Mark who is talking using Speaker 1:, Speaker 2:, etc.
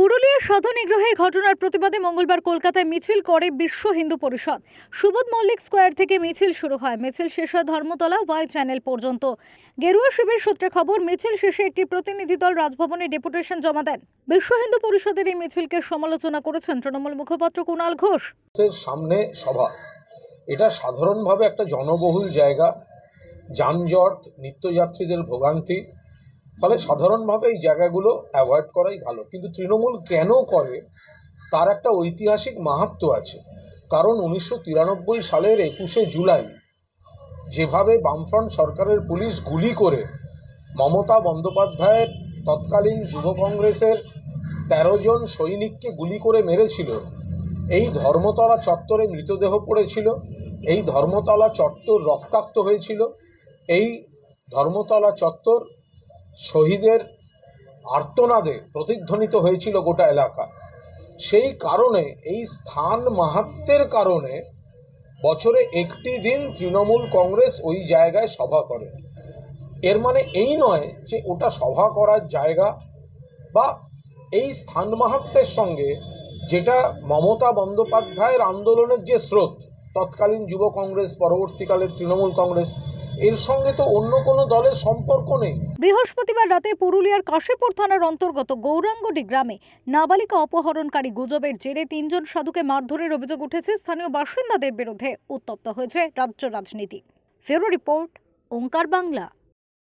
Speaker 1: পুরুলিয়ার সদন নিগ্রহের ঘটনার প্রতিবাদে মঙ্গলবার কলকাতায় মিছিল করে বিশ্ব হিন্দু পরিষদ। সুবোধ মল্লিক স্কোয়ার থেকে মিছিল শুরু হয়। মিছিল শেষ হয় ধর্মতলা ওয়াই চ্যানেল পর্যন্ত। গেরুয়া শিবির সূত্রে খবর, মিছিল শেষে একটি প্রতিনিধি দল রাজভবনে ডেপুটেশন জমা দেন। বিশ্ব হিন্দু পরিষদের এই মিছিলকে সমালোচনা করেছেন তৃণমূল মুখপাত্র কুণাল ঘোষ।
Speaker 2: সামনে সভা। এটা সাধারণভাবে একটা জনবহুল জায়গা। যানজট, নিত্যযাত্রীদের ভোগান্তি ফলে সাধারণভাবে এই জায়গাগুলো অ্যাভয়েড করাই ভালো। কিন্তু তৃণমূল কেন করে? তার একটা ঐতিহাসিক মাহাত্ম্য আছে। কারণ উনিশশো তিরানব্বই সালের একুশে জুলাই, যেভাবে বামফ্রন্ট সরকারের পুলিশ গুলি করে মমতা বন্দ্যোপাধ্যায়ের তৎকালীন যুব কংগ্রেসের তেরো জন সৈনিককে গুলি করে মেরেছিল, এই ধর্মতলা চত্বরে মৃতদেহ পড়েছিল, এই ধর্মতলা চত্বর রক্তাক্ত হয়েছিল, এই ধর্মতলা চত্বর শহীদের আর্তনাদে প্রতিধ্বনিত হয়েছিল গোটা এলাকা। সেই কারণে, এই স্থান মাহাত্মের কারণে বছরে একটি দিন তৃণমূল কংগ্রেস ওই জায়গায় সভা করে। এর মানে এই নয় যে ওটা সভা করার জায়গা বা এই স্থান মাহাত্মের সঙ্গে যেটা মমতা বন্দ্যোপাধ্যায়ের আন্দোলনের যে স্রোত, তৎকালীন যুব কংগ্রেস, পরবর্তীকালে তৃণমূল কংগ্রেস এর সঙ্গে তো অন্য কোনো দলের সম্পর্ক নেই।
Speaker 1: বৃহস্পতিবার রাতে পুরুলিয়ার কাশীপুর থানার অন্তর্গত গৌরাঙ্গডি গ্রামে নাবালিকা অপহরণকারী গুজবের জেরে তিনজন সাধুকে মারধরের অভিযোগ উঠেছে স্থানীয় বাসিন্দাদের বিরুদ্ধে, উত্তপ্ত হয়েছে রাজ্য রাজনীতি। ফেরো রিপোর্ট, ওঙ্কার বাংলা।